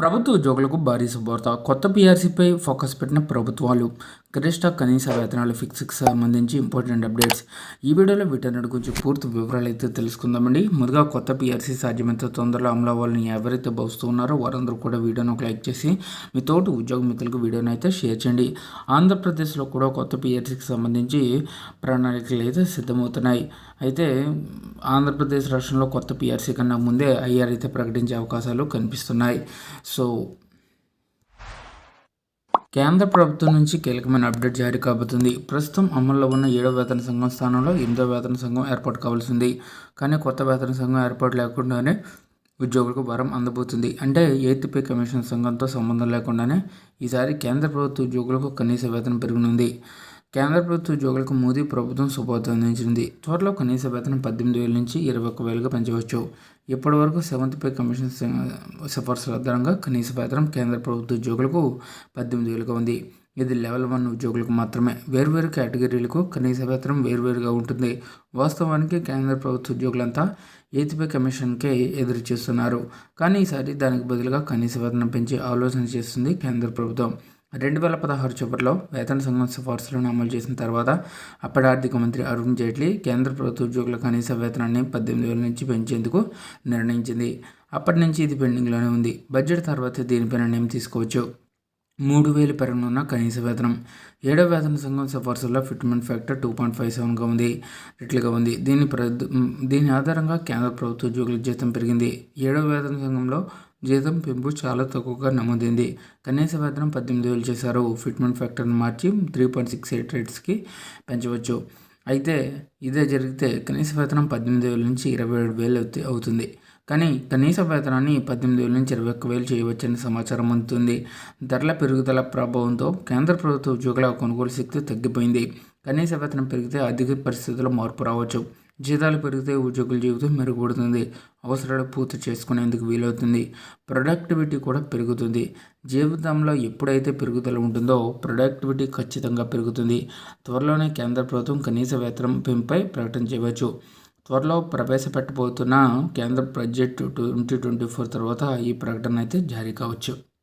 ప్రభుత్వ ఉద్యోగులకు భారీ శుభార్త కొత్త పీఆర్సీపై ఫోకస్ పెట్టిన ప్రభుత్వాలు. గరిష్ట కనీస వేతనాల ఫిక్స్కి సంబంధించి ఇంపార్టెంట్ అప్డేట్స్. ఈ వీడియోలో వీటన్నిటి గురించి పూర్తి వివరాలు అయితే తెలుసుకుందామండి. ముందుగా కొత్త పీఆర్సీ సాధ్యమైనంత తొందరలో అమలు అవ్వాలని ఎవరైతే భావిస్తూ ఉన్నారో వారందరూ కూడా వీడియోను ఒక లైక్ చేసి మీ తోటి ఉద్యోగ మిత్రులకు వీడియోని అయితే షేర్ చేయండి. ఆంధ్రప్రదేశ్లో కూడా కొత్త పీఆర్సీకి సంబంధించి ప్రణాళికలు అయితే సిద్ధమవుతున్నాయి. అయితే ఆంధ్రప్రదేశ్ రాష్ట్రంలో కొత్త పీఆర్సీ కన్నా ముందే ఐఆర్ అయితే ప్రకటించే అవకాశాలు కనిపిస్తున్నాయి. సో కేంద్ర ప్రభుత్వం నుంచి కీలకమైన అప్డేట్ జారీ కాబోతుంది. ప్రస్తుతం అమల్లో ఉన్న ఏడవ వేతన సంఘం స్థానంలో ఎనిమిదో వేతన సంఘం ఏర్పాటు కావాల్సింది. కానీ కొత్త వేతన సంఘం ఏర్పాటు లేకుండానే ఉద్యోగులకు భారం అందబోతుంది. అంటే ఎయిత్ పే కమిషన్ సంఘంతో సంబంధం లేకుండానే ఈసారి కేంద్ర ప్రభుత్వ ఉద్యోగులకు కనీస వేతనం పెరుగునుంది. కేంద్ర ప్రభుత్వ ఉద్యోగులకు మోదీ ప్రభుత్వం శుభవార్త అందించింది. త్వరలో కనీస వేతనం పద్దెనిమిది వేల నుంచి ఇరవై ఒక్క వేలుగా పెంచవచ్చు. ఇప్పటి వరకు సెవెంత్ పే కమిషన్ సిఫార్సుల ఆధారంగా కనీస వేతనం కేంద్ర ప్రభుత్వ ఉద్యోగులకు పద్దెనిమిది వేలుగా ఉంది. ఇది లెవెల్ వన్ ఉద్యోగులకు మాత్రమే. వేర్వేరు కేటగిరీలకు కనీస వేతనం వేర్వేరుగా ఉంటుంది. వాస్తవానికి కేంద్ర ప్రభుత్వ ఉద్యోగులంతా ఏతిపై కమిషన్కే ఎదురు చూస్తున్నారు. కానీ ఈసారి దానికి బదులుగా కనీస వేతనం పెంచే ఆలోచన చేస్తుంది కేంద్ర ప్రభుత్వం. రెండు వేల పదహారు చివరిలో వేతన సంఘం సిఫార్సులను అమలు చేసిన తర్వాత అప్పటి ఆర్థిక మంత్రి అరుణ్ జైట్లీ కేంద్ర ప్రభుత్వ ఉద్యోగుల కనీస వేతనాన్ని పద్దెనిమిది వేల నుంచి పెంచేందుకు నిర్ణయించింది. అప్పటి నుంచి ఇది పెండింగ్లోనే ఉంది. బడ్జెట్ తర్వాత దీనిపై నిర్ణయం తీసుకోవచ్చు. మూడు వేలు పెరగనున్న కనీస వేతనం. ఏడవ వేతన సంఘం సిఫార్సుల్లో fitment factor two point five సెవెన్గా ఉంది. రెట్లుగా ఉంది. దీని దీని ఆధారంగా కేంద్ర ప్రభుత్వ ఉద్యోగుల జీతం పెరిగింది. ఏడవ వేతన సంఘంలో జీతం పెంపు చాలా తక్కువగా నమోదైంది. కనీస వేతనం పద్దెనిమిది వేలు చేశారు. ఫిట్మెంట్ ఫ్యాక్టర్ని మార్చి త్రీ పాయింట్ సిక్స్ ఎయిట్ రేట్స్కి పెంచవచ్చు. అయితే ఇదే జరిగితే కనీస వేతనం పద్దెనిమిది వేల నుంచి ఇరవై ఏడు వేలు అవుతుంది. కానీ కనీస వేతనాన్ని పద్దెనిమిది వేల నుంచి ఇరవై ఒక్క వేలు చేయవచ్చని సమాచారం అందుతుంది. ధరల పెరుగుదల ప్రభావంతో కేంద్ర ప్రభుత్వ ఉద్యోగుల కొనుగోలు శక్తి తగ్గిపోయింది. కనీస వేతనం పెరిగితే ఆర్థిక పరిస్థితుల్లో మార్పు రావచ్చు. జీతాలు పెరిగితే ఉద్యోగుల జీవితం మెరుగుపడుతుంది. అవసరాలు పూర్తి చేసుకునేందుకు వీలవుతుంది. ప్రొడక్టివిటీ కూడా పెరుగుతుంది. జీవితంలో ఎప్పుడైతే పెరుగుదల ఉంటుందో ప్రొడక్టివిటీ ఖచ్చితంగా పెరుగుతుంది. త్వరలోనే కేంద్ర ప్రభుత్వం కనీస వేతనం పెంపై ప్రకటన చేయవచ్చు. త్వరలో ప్రవేశపెట్టబోతున్న కేంద్ర బడ్జెట్ ట్వంటీ ట్వంటీ ఫోర్ తర్వాత ఈ ప్రకటన అయితే జారీ కావచ్చు.